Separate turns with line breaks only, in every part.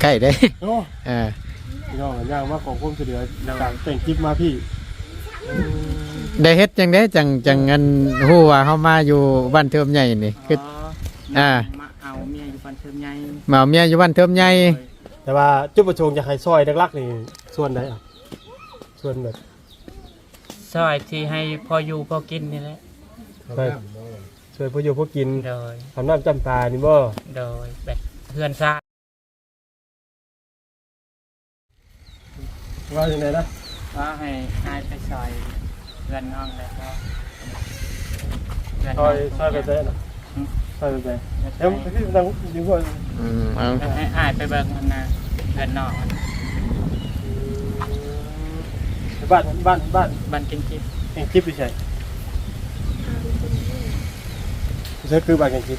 ใกล้ได้
โอ้
เออ
พี่น้องย่างมาของผมเฉลียจากแต่งคลิปมาพี่
ได้เฮ็ดจังได้จังจังอันฮู้ว่าเฮามาอยู่บ้านเทิมใหญ่นี่คือ อ่า
มาเอาเมียอยู่ฟันเทิมใหญ่
มาเอาเมียอยู่บ้านเทิมใหญ่
แต่ว่าจุดประสงค์จะให้ซอยดักลักๆนี่ส่วนใดอะส่วนแบบ
ซอยที่ให้พออยู่พอกินนี่แหละ
ช่วยช่วยผู้อยู่ผู้กิน
โดย
ทำน้ำจำปานี่บ่
โดยแบบเพื่อนซ่า
ว่าอย่างไรนะ
ก็ให้ให้ไปซอยเพื่อนน้องแล้วก็เพื่อน
ซ
น้
องยซอยไปได้นะซอยไปได้เอ้ยพี่นั่งอยู่ก่อน
อืมเอา
ให้อายไปเบิ่งมันนะเพื่อนน้องมัน
บ้านบ้านบ้าน
บ้านกินกิน
แข่งคลิปไม่ใช่ใช่คือบ้านแข่งคลิป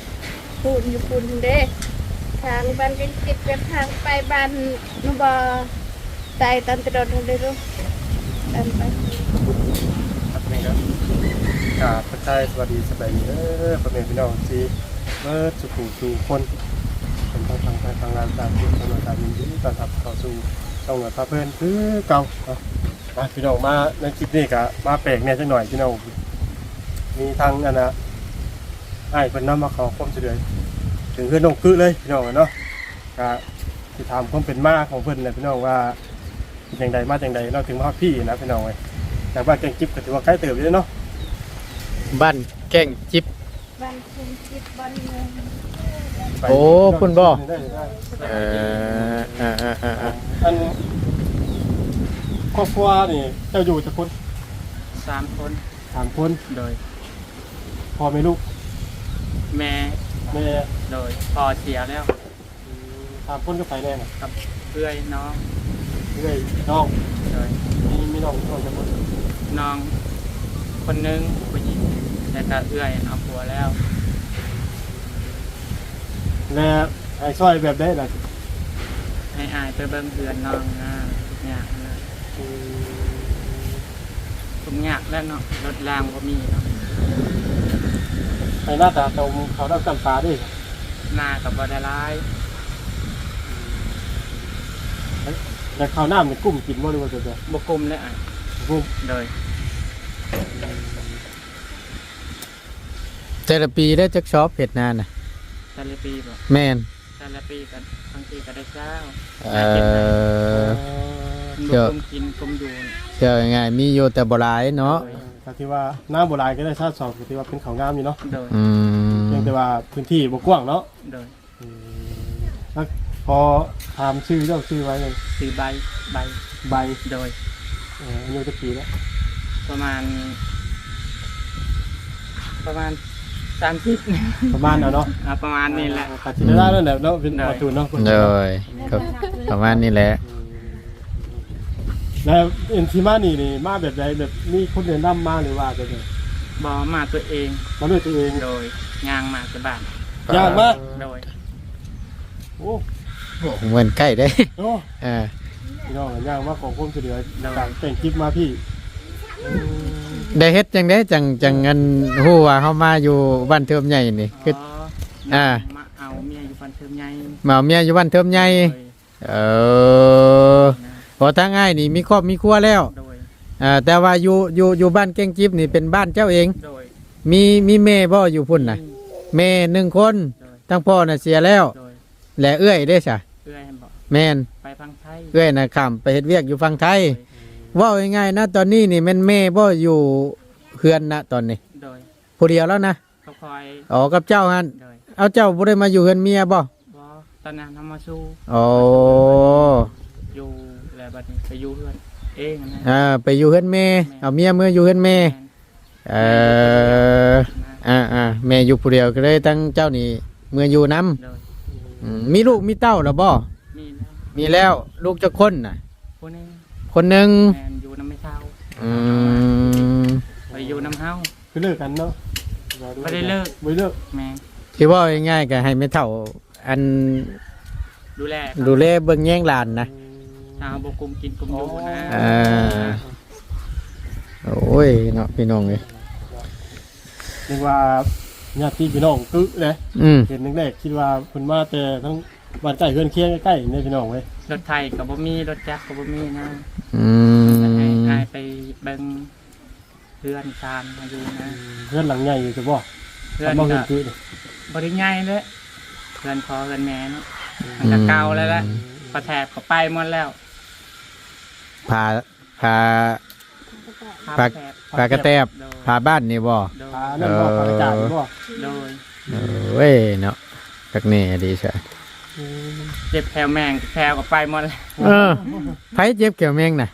ปูนอยู่ปูนเด้ทางบ้านกันจิตกับทางไปบ้านนบตายตันตรดนเลยรู้ตันไป
ครับนี่ครับกราบพระเจ้าสวัสดีสบายดีเออพ่อแม่พี่น้องที่เมื่อสุขุสู่คนเป็นทางทางทางทางงานตามที่ทางงานตามยินดีต้อนรับเข้าสู่ช่องงานพาเพื่อนคือเก่าเนาะมาพี่น้องมาในคลิปนี้ก็มาแปลกเนี่ยจังหน่อยพี่น้องมีทางอันนะไอ้ายเพิ่นนำมาขอความช่วยเหลือถึงเพื่อนน้องคือเลยพี่น้องเนาะก็ที่ถามความเป็นมาของเพิ่นเนี่ยพี่น้องว่า เป็นอย่างใดมาอย่างใดเราถึงมาฮอดพี่นะพี่น้องเว้ยจากบ้านแกงจิ๊บก็ถือว่าใกล้เติบอยู่เนาะ
บ้านแก้งจิบ
บ้านคุณจิตบ้านเมือง
ไป
โอ้คุณบ่
ได้ได้
เออเออเออเออเออ
อันครอบครัวนี่เจ้าอยู่จะคน
สามคน
สามคน
โดย
พ่อแม่ลูก
แม่
แม่
โดยพอเสียแล้ว
อืมสามคนก็ไปแน่น่ะ
กับเพื่อนน้อง
เรื่อยน้อง
โดย
มีมีน้องน้องจะคน
น้อง คนหนึงผู้หญิงแต่ก็เอื้อยเอาผัวแล้ว
และไอ้ซอยแบบได้น่ะ
ให้อายไปเบิ่งเพื่อนน้องนะยากนะ
อืม
ผมยากแล้วเนาะรถรางก็มีเนาะ
ไอ้หน้าตาตรงเขาดำจำปาดิ
หน้ากับบอดร้าย
แต่ข้าวหน้ามันกุ้มกินบ่หรือว่าจะจะ
บกุมเลยอะ
กุ้ม
โดย
แต่ละปีได้จักชอบเฮ็ดนานน่ะ
แต่ละปีบอก
แม่น
แต่ละปีกันบางทีก็ได้เจ้า
เออ
บ
เดี๋ยว
กุมกินกุมอยู่
เชื่อง่ายๆมีอยู่แต่บ่หลายเนาะ
โดย
ก็ที่ว่าหน้าโบราณก็ได้ชาติสองก็ที่ว่าเป็นเขาวงามอยู่เนาะ
โดย
อืม
เพียงแต่ว่าพื้นที่บ่กว้างเนาะ
โดย
อืมแล้วพ อถามชื่อเจ้าชื่อไว้เลย
ซื้อใบใบ
ใบ
โดย
เอ่ออายุจะปีแล้ว
ประมาณ ประมาณสามสิบ
ประมาณนั้นเนาะ
ประมาณนี้แหละ
ตัดสินได้แล้วแหละเนาะเป็น
ได้
ประตูเนาะ
เลยก็ประมาณนี้แหละ
แล้วเอ็นทีมานี่นี่มาแบบใดแบบมีคนเดินนำมาหรือว่าแบบไหน
บอมาตัวเอง
มาด้วยตัวเอง
โดยย่างมาจากบ้าน
ยากมาก
โดย
โอ้
เหมือนใกล้ได้
โอ้
เออ
พี่น้องยากมากของผมช่วยเหลือจากแต่งคลิปมาพี่
ได้เฮ็ดจังได้จังจังอันฮู้ว่าเฮามาอยู่บ้านเทิมใหญ่นี่คืออ่า
มาเอาเมียอยู่ฟันเทิมใหญ่
มาเอาเมียอยู่บ้านเทิมใหญ่
โดย
เออพอทางง่ายนี่มีครอบมีครัวแล้ว
โดย
อ่าแต่ว่าอยู่อยู่อยู่บ้านแก้งจิ๊บนี่เป็นบ้านเจ้าเอง
โดย
มีมีแม่บ่อยู่พุ่นน่ะแม่หนึ่งคน
โดย
ทั้งพ่อน่ะเสียแล้ว
โดย
และเอื้อยเด้ซะ
เพื่อนบอก
แม่น
ไปพังไทย
เอื้อยน่ะข้ามไปเฮ็ดเวียกอยู่ฝั่งไทยเว้าง่ายๆนะตอนนี้นี่แม่นแม่บ่อยู่เฮือนนะตอนนี้
โดย
ผู้เดียวแล้วนะ
เขาคอย
อ๋อกับเจ้าหั่น
โดย
เอาเจ้าบ่ได้มาอยู่เฮือนเมียบ่
บอตอนนั้นทำมาสู้
อ๋อ
อยู่แล้วบัดนี้ไปอยู่เพื่อนเองนะ
อ่าไปอยู่เฮือนแม่เอาเมียเมื่ออยู่เฮือนแม่เอ่ออ่าอ่าแม่อยู่ผู้เดียวก็เลยตั้งเจ้านี่เมื่ออยู่นํ
โดย
มีลูกมีเต้าแล้วบ่
มีแล้ว
มีแล้วลูกจะคนน่ะ
คนนี้
คนหนึ่ง
แมนอยู่น้ำไม่เท่า
อืม
ไปอยู่น้ำเฮา
คือเลิกกันเนาะ
ไม่ได้เลิก
ไม่เลิก
แม่
ที่ว่าง่ายๆก็ให้ไม่เท่า อัน
ดูแล
ดูแลเบิ่งแย่งหลานนะ
ทางบกุมกินกุมอยู่นะ
อ่า โอ้ยเนาะพี่น้องเลย
เรียกว่าญาติพี่น้องกึเลย
อืม
เห็นนึงแรกคิดว่าเพิ่นมาแต่ทั้ง บ้านใกล้เฮือนเคียงใกล้ๆนี่พี่น้องเว้ย
รถไทยกับบ่มีรถจักรกับบ่มีนะ
อื
จะให้
ม
ให้ไปเบิ่งเรือนชานมาอยู่นะ
เฮือนหลังใหญ่อยู่จะบ่
เรือน
บ่เฮื
ก็
อนคือนี่
บริง่ายเลยเรือนพอเรือนแม่เนาะมันก็เก่าแล้วละประแถบก็ไปหมดแล้ว
พาพา
พา
พา
แถบ
พากระแตบ
โดย
พาบ้านนี่บ่
โดย
พานั่นบ่พากระจาดนี่บ่
โดย
เออเว้ยเนาะกักแน่ดีใช่
เจ็บแถวแมงแถวก็ไปหมดแล้ว
เออไผเจ็บเกี่ยวแมงน่ะ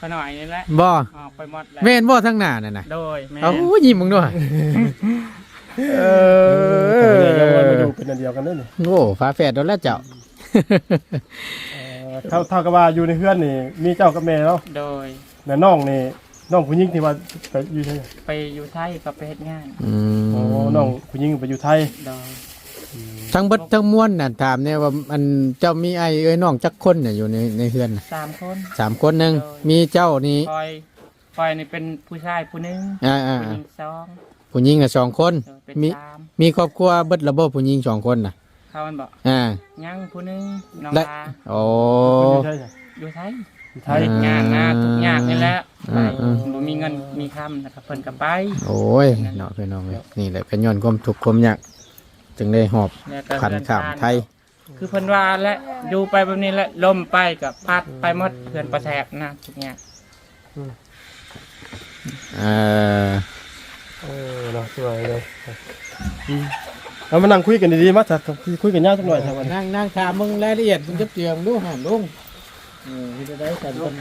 ขน่อยนี่แหละ
บ่
ออกไปหมดแล้ว
แม่นบ่ทั้งหน้านั่นน่ะ
โดยแม่
เอายิ้มมึงด้วยเอ
เออยังว่ามา
อ
อยู่เป็นอันเดียวกันเด้อนี่
โอ้ฝาแฝดโดนแล้วเจ้า
เออเท่าเท่ากับว่าอยู่ในเฮือนนี่มีเจ้ากับแม่เนาะ
โดย
แม่น้องนี่น้องผู้หญิงที่ว่าไปอยู่ไทย
ไปอยู่ไทยก็ไปเฮ็ดงาน
อืม
อ๋อน้องผู้หญิงไปอยู่ไทย
โดย
ทั้งเบิดทั้งมวลน่ะถามเนี่ยว่าอันเจ้ามีไอ้เอ้ยน้องจักคนน่ะอยู่ในในเฮือนน่ะ
สามคน
สามคนหนึงมีเจ้านี่
คอยคอยนี่เป็นผู้ชายผู้หนึง
อ่าอ่า
ผู้ห
อ่า
ญิงสอง
ผู้หญิงอะสองคน
โดยเป็น
มี
สาม
มีครอบครัวเบิดระบบผู้หญิงสองคนน่ะ
เขามันบอก
อ่า
ยังผู้หนึงน้อง
และ
ลา
โอ้
คนอยู่ไทยจ้ะ
อยู่ไทย
อยู่ไท
เฮ็
ย
ดงานนะทุกอย่างนี่แหละ
อืมอืม
บ่มีเงินมีคำนะครับเพิ่นก็ไป
โอ้ยเนาะพี่น้องเอ้ยนี่แหละเป็นย้อนความทุกข์ความยาก จึงได้หอบ
แล้วก็
ขัน
เรือน
ข้าม
ชาน
ไทย
คือเพิ่นว่าและอยู่ไปแบบนี้แหละล่มไปกับพัดไปหมดเพื่อนประแทบนะทุกอย่าง
เอ่อ
เออเนาะสวยเลยอืมเอามานั่งคุยกันดีๆมาจ้ะคุยกันยากสักหน่อยจ้ะวันนี้
นั่งนั่งถามมึงรายละเอียดมึงจะเจียมดูหามลุงเออที่จะได้กันเป็น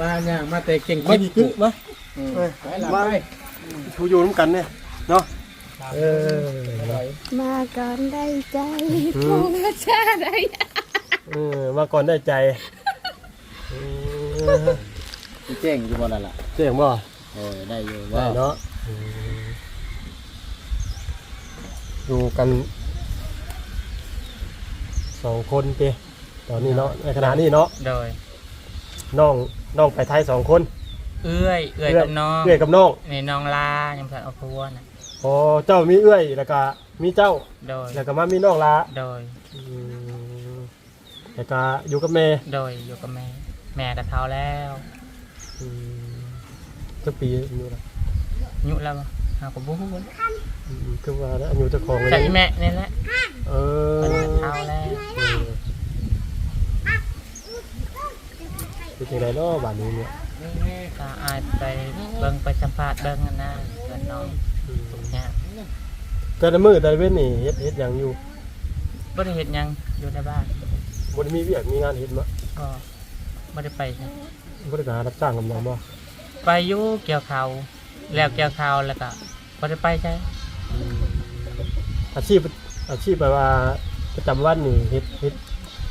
มาอย่างมาแต่เก่ง
มาดีกึมา
เออ
เอ้ย
ไปหลับ
มา
ไป
ชูอยู่ร่วมกันเนี่ยเนาะ เออ
มาก่อนได้ใจคงมาชาได้
เออมาก่อนได้ใจเออ
เจ๋งอยู่บ่ล่ะล่ะ
เจ๋งบ่
เออได้อยู่
ได้
ว่า
เนาะอืมอยู่กันสองคนเจตอนนี้เนาะในขณะนี้เนาะ
โดย
น้องน้องไปไทยสองคน
เอื้อย เอื้อยกับน้อง
เอื้อยกับน้อง
นี่น้องลายังพันเอาพัวนะ
พอเจ้ามีเอื้อยแล้วก็มีเจ้า
โดย
แล้วก็มามีน้องละ
โดย
อืมแล้วก็อยู่กับแม่
โดยอยู่กับแม่ แม่กับเท้าแล้ว
อืมจักปีอายุละ
ยุแล้วบ่หากับบุ้ง
อืมคือว่าอายุเจ้าของเลย
ใส่แม่นี่แหละ
เออ
เป็นกับเท้าแล้ว
เออเป็นยังไงเนาะบ้านนี้เนี่ย
ก็อายไปเบิ่งไปสัมภาษณ์เบิ่งกันนะเพื่อนน้อง
อืม
เนี่ย
แต่ละมื้อแต่ละเว้นนี่เฮ็ดเฮ็ดหยังอยู่
บ่ได้เฮ็ดหยังอยู่ในบ้าน
บ่ได้มีเวียกมีงานเฮ็ดบ่
ก็บ่ได้ไปใช่
บ่ได้หารับจ้างกับน้องบ่
ไปอยู่เกี่ยวเขาวแล้วเกี่ยวเขาวแล้วก็บ่ได้ไปใช่
อืมอาชีพอาชีพแบบว่าประจำวันนี่เฮ็ดเฮ็ด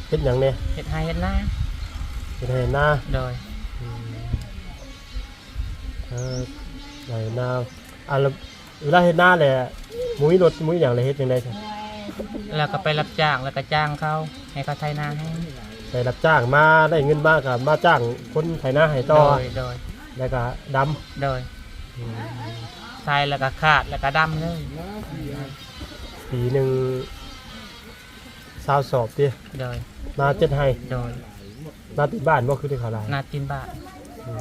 เฮ็ดหยังแน่
เฮ็ดให้เฮ็ดหน้า
เฮ็ดให้หน้า
โดย
อืมเออไหนหน้าอะแล้ว เวลาเฮ็ดหน้าแหละมุ้ยรถมุ้ยอย่างไรเฮ็ดยังไงครับ
แล้วก็ไปรับจ้างแล้วก็จ้างเขาให้เขาไถนาให้
ไปรับจ้างมาได้เงินมากกับมาจ้างคนไถนาให้
โด
ต่อย
โดย
แล้วก็ด
โดยำ
อืม
ใส่แล้วก็ขาดแล้วก็ดำเลย
ปีหนึ่งสาวสอบดิ
โดย
นาเจ็ดให้
โดย
นาติดบ้านบ่คือได้ขาวหลาย
นาตินบาท
อื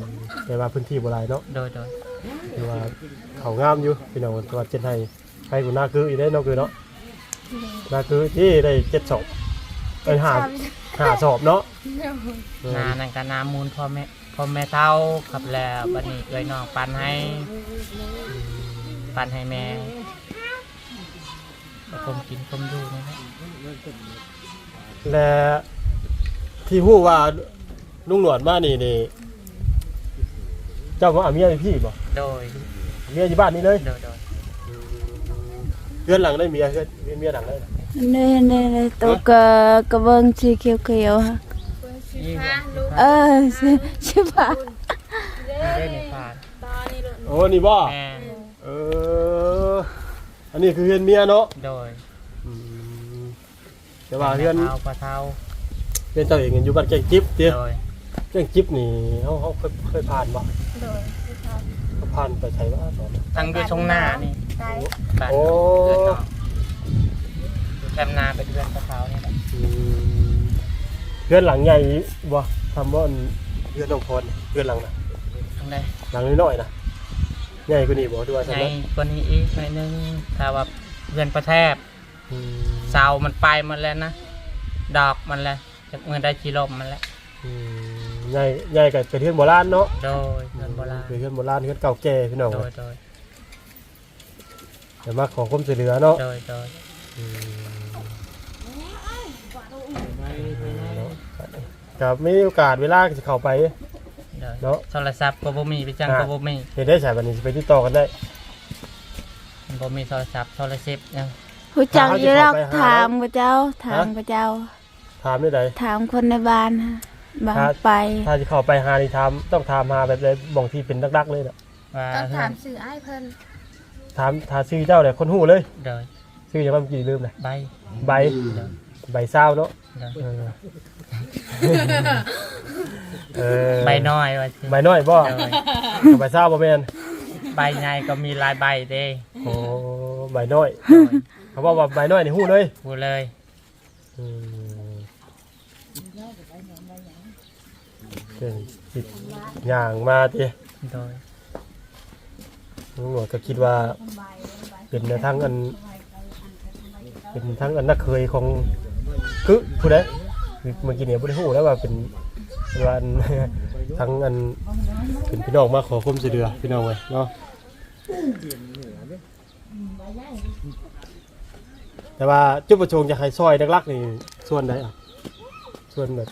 มแต่ว่าพื้นที่บ่หลายเนาะ
โดยโดย
คือว่าเขางามอยู่พี่น้องตัวเจ็ดให้ให้กูนาคืออีได้เนาะคือเนาะนาคือที่ได้เจ็ดสอบเอ้ยหาหาสอบเนาะเออ
นานั่นก็นามูลพ่อแม่พ่อแม่เท่าครับแล้วบัดนี้เอ้ยน้องปันให้ปันให้แม่ก็ผมกินผมดูนี่แหละ
และที่ฮู้ว่าลุงหนวดมานี่นี่ เจ้าว่าเอาเมียเป็นพี่บ่
โดย
เมียอยู่บ้านนี่เลย
โดย โดย
เพื่อนหลังได้เมียเพื่อนเมียหลังได้
นี่นี่นี่ตัวกระกระเบื้องสีเขียวเขียวๆฮะ
นี่
พาลูก
เออใช่ปะ
ได้ในผ่าน
ตอนนี้ลูก
โอ้นี่บ่
แม่
เออ อันนี้คือเพื่อนเมียเนาะ
โดย
อืมแต่ว่าเพื่อน
เท่าปลาเท่า
เพื่อนเจ้าเองอยู่บ้านแกงจิ๊บเตี้ย
โดย
แกงจิ๊บนี่เขาเขาเคยเคยผ่านบ่
โดยที่ท
เขาผ่านไปใช้ว่าตอนนั้น
ตั้งอยู่ตรงหน้านี่ำ
ได้
บ้าน
โอ้
เกิดต่ออยู่ใกมนาเป็นเพื่อนกับเขาเนี่ยแหละ
อืมเพื่อนหลังใหญ่บ่ทำว่าอันเพื่อนน้องพรเพื่อนหลังน่ะ
ตรงไหน
หลังน้อยๆน่ะใหญ่กว่านี้บ่ดูว่า
ใน
ซั่นนะ
คนนี้อีกหน่อยนึงถ้าว่าเพื่อนประแทบ
อืม
เสามันไปหมันแล้วนะ ดอกมันแล้วจากเมื่อได้ชีลมมันแล้ว
อืม ใหญ่ใหญ่กับเป็นเพื่อนโบราณเนาะ
โดยเงินโบราณ
เป็นเพื่อนโบราณเพื่อนเก่าแก่พี่น้อง
โดยโดย
แต่มาของความช่วยเหลือเนาะ
โดยโดย
อืมกับมีโอกาสเวลาจะเข้าไป
โดย
เนาะ
โทรศัพท์ก็บ่มีไปจัง
อ่า
ก็บ่มี
เห็นได้ใช่บัดนี้สิไปติดต่อกันได้
บ่มีโทรศัพท์โทรศัพท์ยัง
ผู้จักอยู่แล้ว
เขาจะเข้าไปหา
ถามกับเจ้าถามกับเจ้า
ถามได้ใด
ถามคนในบ้านฮะ บาง
ครับ
ไป
ถ้าจะเข้าไปหานี่ถามต้องถามหาแบบเลยบ่งที่เป็นดักๆเลยเนาะ
ว่า
ต้อง
เพื่อ
ถานมสื่อไอ้ายเพิ่น
ถามถามชื่อเจ้าเลยคนหูเลย
โดย
ชื่อจะว่าเมื่อกี้ลืมเลย
ใบ
ใบ
โดย
ใบเศร้าเนาะ
โดย
เออเออ
ใบน้อยว่าสิ
ใบน้อยบ่
โดย
ใบเศร้าบ่แม่น
ใบใหญ่ก็มีหลายใบเด้
โอ้ใบน้อย
โดย
เขาบอกว่าใบน้อยนี่หูเลย
พูดเลย
อืม เก่งจิตอย่างมาติ
โดย
ตำรวจก็คิดว่า เป็นทั้งอัน เป็นทั้งอันนักเคยของคือผู้ใดคือเมื่อกี้เนี่ยบ่ได้ฮู้แล้วว่าเป็นว่าอัน ทั้งอันเป็นพี่น้องมาขอความช่วยเหลือพี่น้องเว้ยเนาะแต่ว่าจุดประสงค์จะให้ซอยดักๆนี่ส่วนใดอะส่วนแบบ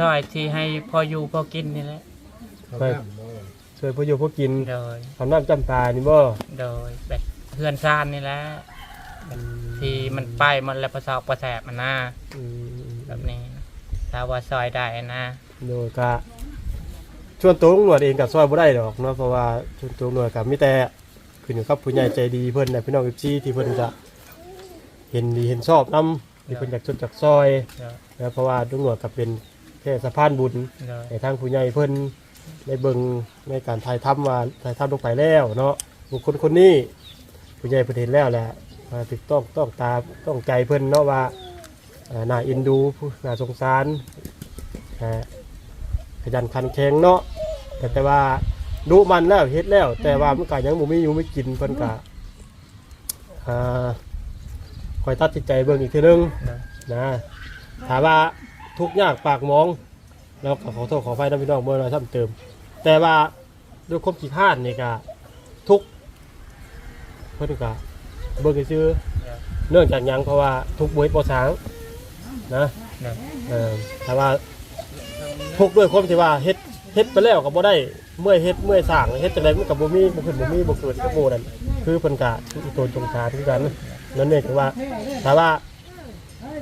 ซอยที่ให้พออยู่พอกินนี่แหละ
ไปช่วยผู้อยู่ผู้กิน
โดย
ทำน้ำจำปานี่บ่
โดยแบบเพื่อนซ่านนี่แหละที่มันไปมันแล้วประสอบประแสบมันนะ
อืม
แบบนี้นะถ้าว่าซอยได้นะ
โดยกะชวนตัวตำรวจเองกับซอยบ่ได้ดอกเนาะเพราะว่าชวนตัวตำรวจกับมีแต่ขึ้นอยู่กับผู้ใหญ่ใจดีเพิ่นน่ะพี่น้องจีที่เพิ่นจะเห็นดีเห็นชอบนํที่เพิ่นอยากชดจากซอย
โดย
นะเพราะว่าตำรวจก็เป็น แค่สะพานบุญ
โดย
ในทางผู้ใหญ่เพิ่นได้เบิ่งในการถ่ายทำว่าถ่ายทำลงไปแล้วเนาะบุคคลคนนี้ผู้ใหญ่เพิ่นเห็นแล้วแหละว่าถูกต้องต้องตาต้องใจเพิ่นเนาะว่าเอ่อน่าเอ็นดูผู้น่าสงสารอ่าขยันขันแข็งเนาะแต่แต่ว่าดูมันแล้วเฮ็ดแล้ว แต่ว่ามันก็ยังบ่มีอยู่ไม่กินเพิ่นก็อ่าคอยตัดสินใจเบิ่งอีกทีนึง
โดย
นะถามว่า ทุกข์ยากปากมองแล้วก็ขอโทษขอไฟนะพี่น้องเมื่อเราซ้ำเติม แต่ว่าด้วยความขี้ข้านนี่ก็ทุกข์เพิ่อนก็เบิ่ซื่อเนื่องจากยังเพราะว่าทุกข์บ่เฮ็ดบ่สร้างนะ
โดย
เออถ้าว่าทุกข์ด้วยความที่ว่าเฮ็ดเฮ็ดไปแล้วก็บ่ได้เมื่อยเฮ็ดเมื่อยสร้างเฮ็ดจังไดมันก็บ่มีบ่ขึ้นบ่มีบ่เกิดกับหมู่นั่นคือเพิ่นก็อีโตนจงชาคือกันนั่นเองคือว่าถ้าว่า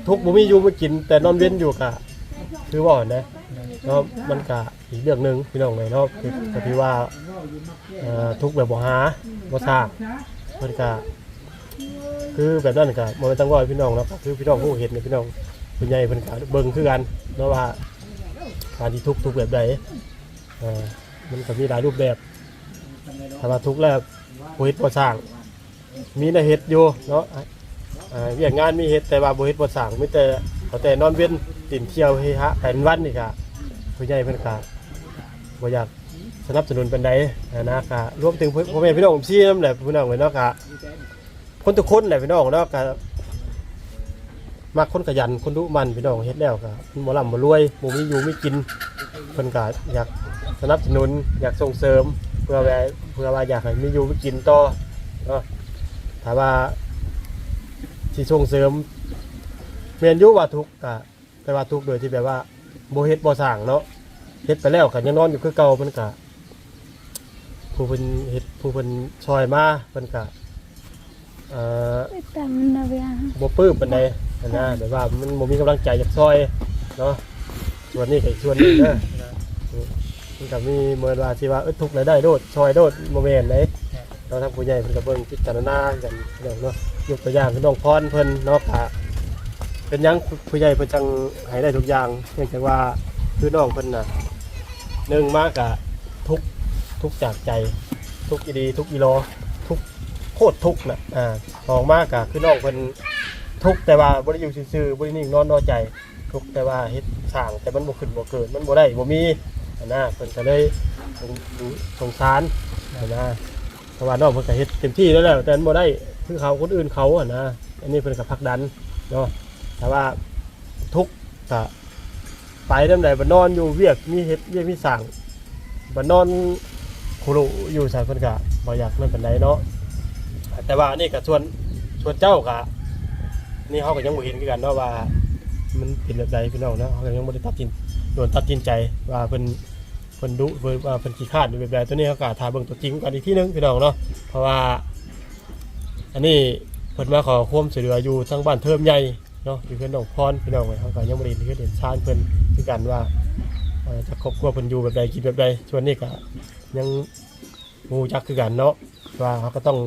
ทุกบ่มีอยู่ไม่กิน แต่นอนเว้นอยู่ก็ คือว่านะเนาะมันก็อีกเรื่องหนึ่งพี่น้องเลยเนาะคือก็ที่ว่าเอ่อทุกข์แบบบ่หาบ่สร้างมันก็คือแบบนั้นก็บ่ต้องว่าพี่น้องเนาะคือพี่น้องผู้เห็นเนี่ยพี่น้องผู้ใหญ่เพิ่นก็เบิ่งคือกันเนาะว่าการที่ทุกข์ทุกแบบใดเอ่อมันก็มีหลายรูปแบบถ้าว่าทุกข์แล้วบ่เฮ็ดบ่สร้าง มีแต่เฮ็ดอยู่เนาะอ่าเวียกงานมีเฮ็ดแต่ว่าบ่เฮ็ดบ่สร้างมีแต่ เอาแต่นอนเว้นติ่นเที่ยวเฮฮะเป็นวันนี่ก็ผู้ใหญ่เพิ่นก็บ่อยากสนับสนุนเปานใดนะนะรวมถึงพ่อแม่พี่น้องผมซี่นำแหละพี่น้องเว้ยเนาะก็คนทุกคนแหละพี่น้องเนาะก็มักคนขยันคนดุมันพี่น้องเฮ็ดแล้วก็มันบ่ร่ำบ่รวยบ่มีอยู่มีกินเพิ่นก็อยากสนับสนุน อยากส่งเสริม เพื่อว่าเพื่อว่าอยากให้มีอยู่มีกินต่อเนาะถ้าว่าที่ส่งเสริม เมียนอยุว่าทุกข์ก็แต่ว่าทุกข์โดยที่แบบว่าโบเฮ็ดบ่สร้างเนาะเฮ็ดไปแล้วก็ยังนอนอยู่คือเก่ามันก็ผู้เพิ่นเฮ็ดผู้เพิ่นช่วยมาเพิ่นก็เอ่อ
ไปตามนาเวีย
บ่ปลื้มปานใดนะนะแบบว่ามันบ่มีกำลังใจอยากช่วยเนาะส่วนนี้ก็อีกส่วนหนึงเด้อมันก็มีเหมือนว่าที่ว่าเอ้ยทุกข์แล้วได้โดดช่วยโดดบ่แม่นเด้เราทางผู้ใหญ่เพิ่นก็เบิ่งพิจารณากันเดี๋ยวเนาะยกตัวอย่างคือน้องพรเพิ่นเนาะค่ะ เป็นหยังผู้ใหญ่เพิ่นจังให้ได้ทุกอย่างเนื่องจากว่าคือน้องเพิ่นน่ะหนึ่งมากกะทุกข์ทุกข์จากใจ ทุกข์อีดีทุกข์อีโลทุกข์โคตรทุกข์น่ะอ่าสองมากกะคือน้องเพิ่นทุกข์แต่ว่าบ่ได้อยู่ซื่อๆบ่ได้นิ่งนอนนอใจ ทุกข์แต่ว่าเฮ็ดสร้างแต่มันบ่ขึ้นบ่เกิดมันบ่ได้บ่มีอันน่ะเพิ่นก็เลยสงดูสงสารอันน่ะเพราะว่าน้องเพิ่นก็เฮ็ดเต็มที่แล้วแหละแต่มันบ่ได้คือเขาคนอื่นเขาอะนะอันนี้เพิ่นก็ผลักดันเนาะ แต่ว่าทุกข์ก็ไปนำใดบ่นอนอยู่เวียกมีเฮ็ดเวียกมีสร้างบ่นอนคุรุอยู่ใส่เพิ่นก็บ่อยากนั่นปานใดเนาะแต่ว่านี่ก็ส่วนส่วนเจ้าก็นี่เขาก็ยังบ่เห็นคือกันเนาะว่ามันเป็นแบบใดพี่น้องเนาะเขาก็ยังบ่ได้ตัดสินโดนตัดสินใจว่าเพิ่นเพิ่นดุเพิ่นว่าเพิ่นขี้คร้าดแบบใดตัวนี้เขาก็ถ่ายเบิ่งตัวจริงกันอีกทีหนึงพี่น้องเนาะเพราะว่า อันนี้เพิ่นมาขอความช่วยเหลืออยู่ทางบ้านเทิมใหญ่ เนาะอยู่เพิ่นดอกพรพี่น้องเว้ยเขาก็ยังบ่ได้เห็เห็นชานเพิ่อนคือกันว่าจะครอบครัวเพิ่อนอยู่แบบใดกินแบบใดส่วนนี้ก็ยังบ่รู้จักคือกันเนาะว่าเขาก็ต้อง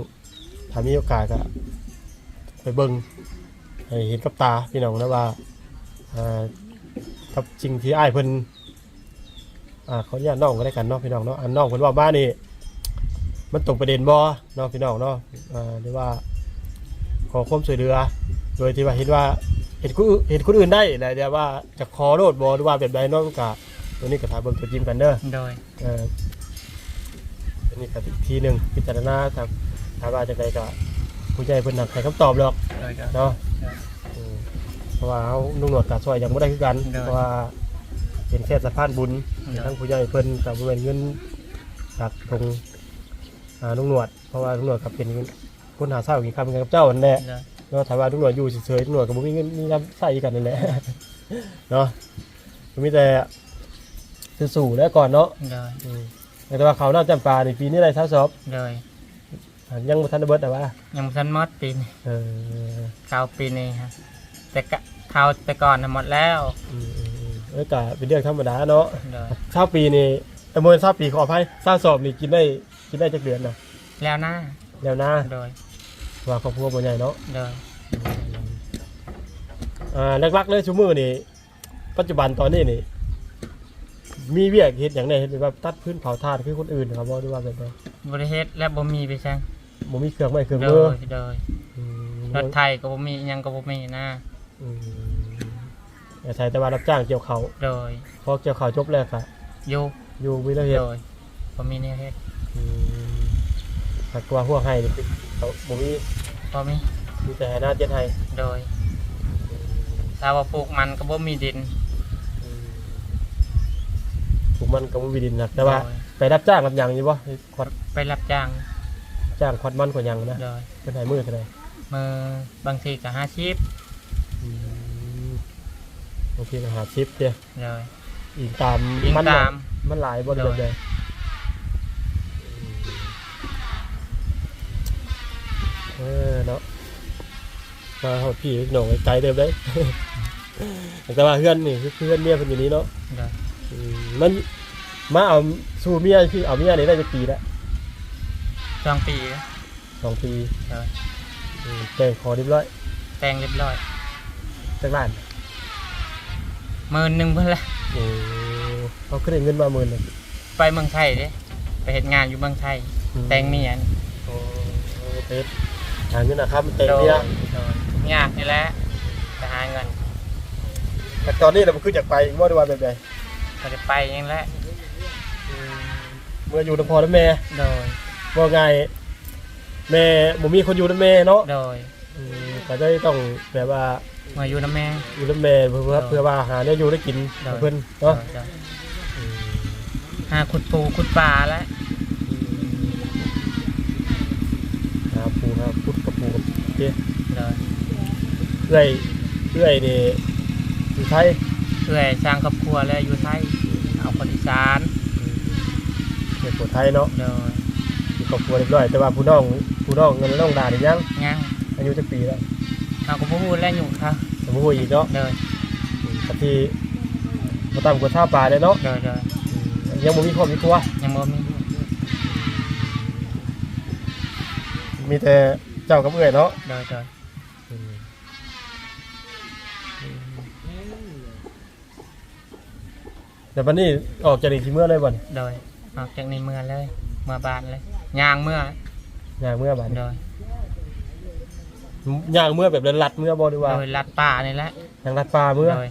ถ้ามีโอกาสก็ไปเบิ่งเห็นกับตาพี่น้องนะว่าอ่ากับจริงที่อ้ายเพิ่นอ่าเขาญาตน้องก็ได้กันเนาะพี่น้องเนาะอันน้องเพิ่นว่าบ้านนี่มันตรงประเด็นบ่เนาะพี่น้องเนาะอ่าหรือว่าขอความช่วยเหลือ โดยที่ว่าเห็นว่าเห็นคนอื่นเห็นคนอื่นได้แต่เดี๋ยวว่าจะขอโลดบ่หรือว่าแบบใดเนาะมันก็ตัวนี้ก็ถามเบิ่งตัวจริงกันเด้อ
โดย
เอออันนี้ก็อีกทีหนึงพิจารณาถ้าถ้าว่าจะไดก็ผู้ใหญ่เพิ่นน่ะให้คำตอบหรอก
โดยก็
เนาะ
ครับ
อืมเพราะว่าเขานุ่งหนวดกับซอยยังไม่ได้คือกัน
ได้
เพราะว่าเป็นแค่สะพานบุญ
ได้
ทั้งผู้ใหญ่เพิ่นกับบริเวณเงินจากตรงอ่านุ่งหนวด เพราะว่านุ่งหนวดกับเป็นคนหาเศร้ากินคำกันกับเจ้านั่นแหละ
โดย
เนาะถ้าว่านุ่งหนวดอยู่เฉยๆนุ่งหนวดกับบุญเงินมีน้ำใส่กันนั่นแหละเนาะก็มีแต่จะสู่แล้วก่อนเนาะ
โดย
อืมแต่ว่าเขาวหน้าจำปาในปีนี้ได้เท่าสอบ
โดย
อ่ายังบ่ทันได้เบิดแต่ว่า
ยังบ่ทันหมดปีนี้
เออ
ข้าวปีนี้ฮะแต่กะข้าวแต่ก่อนน่ะหมดแล้ว
อืมอืมอืมเอ้ยก็เป็นเรื่องธรรมดาเนาะ
โดย
เช้าปีนี่แต่เมื่อเช้าปีขออภัยเช้าสอบนี่กินได้กินได้จักเดือนนะ
แล้วหน้า
แล้วนะ
โดย
ว่าครอบครัวบ่ใหญ่เนาะ
โดย
อ่าหลักๆเลยชั่วมือนี่ปัจจุบันตอนนี้นี่ มีเวียกเฮ็ดอย่างไรเฮ็ดแบบว่าตัดพื้นเผาถ่านคือคนอื่นนะครับบ่หรือว่าแบบใด
บริเฮ็ดและบ่มีไปซัง
บ่มีเครื่องไม้เครื่อง
โด
มือย
โดย
อืม
รถไทยก็บ่มีอิหยังก็บ่มีนะ
อืมอาศัยแต่ว่ารับจ้างเกี่ยวเขาว
โดย
พอเกี่ยวเขาวจบแล้วก็
อยู่
อยู่วิลเฮ็ด
โดยบ่มีแนวเฮ็ด
อืมหากว่าหัวไห้นี่คือ เขาบ่มี
บ่มี
มีแต่ให้หน้าเจ็ดไห้
โดยถ้าว่าปลูกมันก็บ่มีดิน
ปลูกมันก็บ่มีดินนะแต่ว่า
โดย
ไปรับจ้างรับหยังอยู่บ่ขวัด
ไปรับจ้าง
จ้างขวัดมันขวัดหยังนะ
โดย
เป็นไหมือเท่าไหร่
มือบางทีก็50
อืมโอเคนะหาชิปเดีย
โดย
อีกตาม
อิง
มัน
ตาม
มันหลายบน
โด
เดีย
ย
วเลย เออเนาะมาเขาพี่หน่องไกลเดิมเลยแต่ว่าเพื่อนนี่คือเพื่อนเมียเป็นอยู่นี้เนาะ
โดย
อืมมันมาเอาสู่เมียคือเอาเมียนี่ได้จะปีละ
สองปี
สองปี
โดย
อืมแต่งขอเรียบร้อย
แต่งเรียบร้อย
จากล้าน
หมื่นหนึงเพิ่นละ
โอ้เขาขึ้นได้เงินมาหมื่นเลย
ไปเมืองไทยเด้ไปเฮ็ดงานอยู่เมืองไทย แต่งเมียนี่
โอ้เพชร หาเงินนะครับมันแต่ง
โดย
เมีย
โดยยากนี่แหละไปหาเงิน
แต่ตอนนี้เราคือจากไปว่าด้วยว่าแบบใด
ก็จะไปอยังแหละ
เมื่ออยู่นพ่อและแม่
โดย
ว่าไงแม่บ่มีคนอยู่นำแม่เนาะ
โดย
อืมก็ได้ต้องแบบว่า
มาอยู่น้ำแม่
อยู่นำแม่เพื่อเพื่อ
เออ
เพื่อว่าหาได้อยู่ได้กิน
เออ
ให้เพิ่น
โด
เนาะ
ยโดยหาขุดปูขุดปลาแล้ว
หาปูหาพุดกับ ปูกับโอเค
โดย
เอื้อยเอื้อยนี่อยู่ไทย
เพื่อสร้างครอบครัวแล้วอยู่ไทยเอาคนอีสาน
เป็นคนไทยเนาะ
โดย
มีครอบครัวเรียบร้อยแต่ว่าผู้น้องผู้น้องเงินน้องด่าได้ยัง
ยัง
อายุจักปีแล้ว
เอาก็บ่พูดแล้วอยู่ครับ
สมมุติอีกเนาะ
โดย
อืมก็ที่บ่ต่ำกว่าท่าปลาเลยเนาะ
โดยโดย
อืมยังบ่มีครอบมีครัว
ยังบ่มี
มีแต่เจ้ากับเอื้อยเนาะ
โดยโดย
แต่วันนี้ออกจากนี่ที่เมื่อเลยบ่น
โดยออกจากในเมืองเลยเมื่อบานเลยย่างเมื่อ
อย่างเมื่อบ่น
โดย
ย่างเมื่อแบบลัดเมื่อบ่ดีว่า
โดยลัดป่านี่แหละ
ย่างลัดปลาเมื่อ
โดย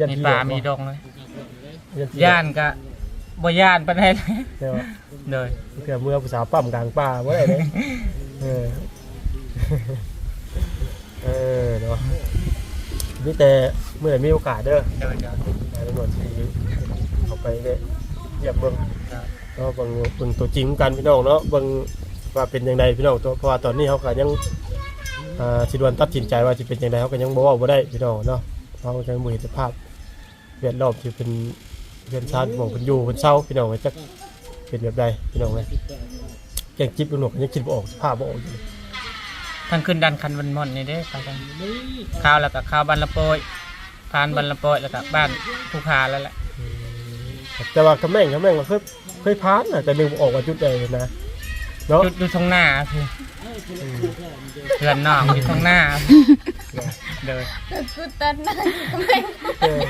ยัน
มี
ที่
ป่า
บ่
มีดงเลย
ยันที่
ย่านก็ บ่ย่านปานใดเลย
เดี๋ยว
โดย
เกือเมื่อผู้สาวปั๊มกลางป่าบ่ได้เลยเออเออเนาะมีแต่เมื่อมีโอกาสเด้อ
โดยโดย
นายตำรวจที่เขาไปเนี่ยเยี่ยมเบิ่ง
ครับ
เนาะเบิ่งเบิ่งตัวจริงกันพี่น้องเนาะเบิ่งว่าเป็นยังไงพี่น้องตัวเพราะว่าตอนนี้เขาก็ยังอ่าสิดวนตัดสินใจว่าสิเป็นยังไงเขาก็ยังบ่เว้าบ่ได้พี่น้องเนาะเขาก็ยังบ่เห็นสภาพเวียดล้อมที่เป็น เรือนชาติหม่องเพิ่นอยู่เพิ่นเศร้าพี่น้องว่าจักเป็นแบบใดพี่น้องเอ้ยแกงจิ๊บลูกหนวกยังคิดบ่ออกสภาพบ่ออกอยู่
ทางขึ้นดันคันวันมอนนี่เด้ไปกันข้าวแล้วก็ข้าวบันละโปยผ่านบันละโปยแล้วก็บ้านภูคาแล้วแหละ
แต่ว่ากระแม่งกระแม่งก็เคยเคยผ่านน่ะแต่นึกบ่ออกว่าจุดใดนะเนาะ
จุดอยู่ตรงหน้าคือเพื่อนน้องอยู่ตรงหน้า โดย
ก็กูตอนนั้นก็ไม่
เออ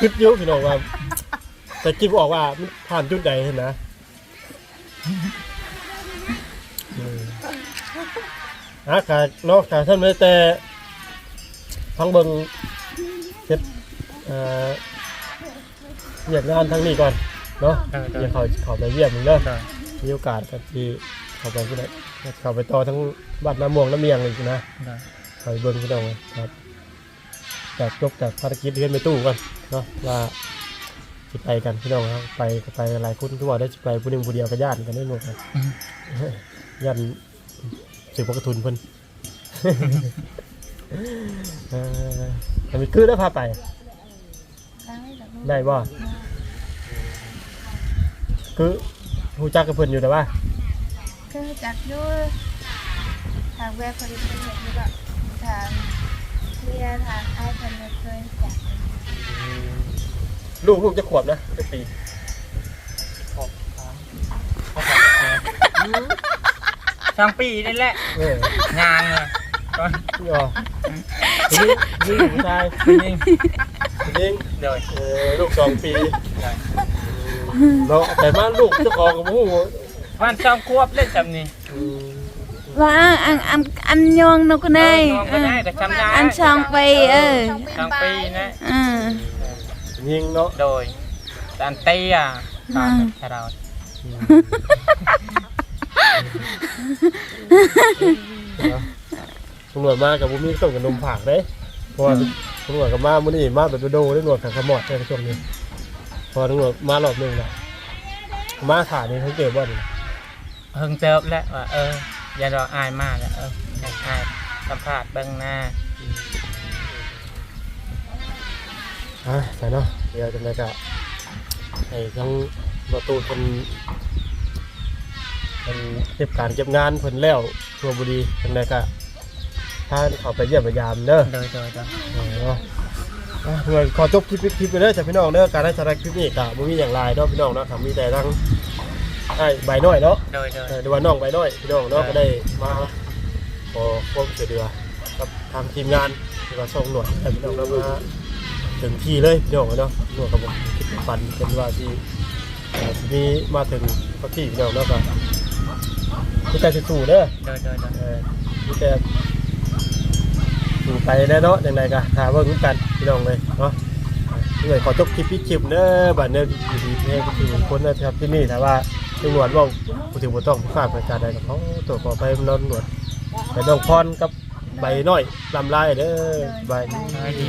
คิดอยุ่พี่น้องว่าแต่คิดบ่ออกว่ามันผ่านจุดใดเห็นนะเอออะการนอกจากท่านไม่ได้แต่พังเบิงเช็ดเอ่อเหยียดงานทางนี้ก่อนเนาะ
เออเออ
เดี๋ยวเขาเขาไปเยี่ยมมึงเด้อ
โดย
มีโอกาสกันที่เขาไปที่ไหนเขาไปต่อทั้งบ้านน้ำม่วงน้ำเมียงเลยนะ
โดย
เขาไปเบิ้งพี่น้องเลยครับจากจบจากภารกิจเรียนไปตู้กันเนาะว่าจะไปกันพี่น้องครับไปก็ไปหลายคนทุกวันได้จะไปผู้หนึ่งผู้เดียวก็ญาติกันได้หมดเลยญาติสืบพกระทุนเพิ่นเออแต่มีคือได้พาไป ได้บ่คือหูจักกับเพิ่นอยู่แต่ว่า
ก็จักอยู่ทางแวะคนเป็นเห็นอยู่แบบทางเมียทางไอ้คนไม่เคยจัก
ลูกลูกจะขวบนะจะปี
สองปีนี่แหละ
เอองา
นเลย
นี่อ๋อนี่นี่ผู้ชาย
ยิง
ยิง
โดย
เออลูกสองปีเนาะแต่มาลูกเจ้าของกับผู้
วันสองควบเล่นจำนี่
ว่าอันอันอันยองนกนาย
น้องก็ได้ก็จำได้
อันช่องไปเออ
สองปีนะ
อ่า
ยิงเนาะ
โดยอันเตี้ยตอนให้เรา
ตำรวจมากับบุมีส่งกับนมผากเด้เพราะว่าตำรวจกับมามื้อนี้มาแบบโดได้หนวดกับขมอดในช่วงนี้ พอตำรวจมารอบหนึงน่ะมาถ่ายนี่เขาเก็บบ่นี่
เพิ่งเจอแล้วว่าเออ อย่ารออายมากแล้วเอออยากอายสัมภาษณ์เบื้องหน้า
อะใส่เนาะเดี๋ยวจังไดก็ให้ทั้งประตูเพิ่นเพิ่นเก็บการเก็บงานเพิ่นแล้วทั่วบุรีจังไดก็ถ้าเขาไปเยี่ยมพยายามเด้อ
โดยโดยโดย
เออเนาะอะเพื่อนขอจบคลิปคลิปไปเด้อจ้ะพี่น้องเด้อการได้สาระคลิปนี้ก็บ่มีอย่างไรเนาะพี่น้องเนาะครับมีแต่ทั้ง ไอ้ใบน้อยเนาะ
โดยโดย
เออหรือว่าน้องใบน้อยพี่น้องเนาะก็ได้มาขอความช่วยเหลือกับทางทีมงานที่ว่าส่งหน่วยให้พี่น้องเนาะมาถึงที่เลยพี่น้องเนาะหน่วยกับผมคิดฝันเป็นว่าที่เอ่อที่มีมาถึงพักที่พี่น้องเนาะก็มีแต่สู้ๆเด้อ
โดยโดยโดย
เออมีแต่อยู่ไปแน่เนาะอย่างไรก็ถามว่ารู้กันพี่น้องเลยเนาะเหนื่อยขอจบคลิปพี่คลิปเด้อบัดเด้ออยู่ดีให้ทุกคนนะครับที่นี่แต่ว่า ตำรวจว่าผู้ถือบ่ต้องผู้ข้าประจานใดกับเขาตัวขอไปนอนหนวดไปน้องพรกับใบน้อยลำลายเด้อใบ
โดยดี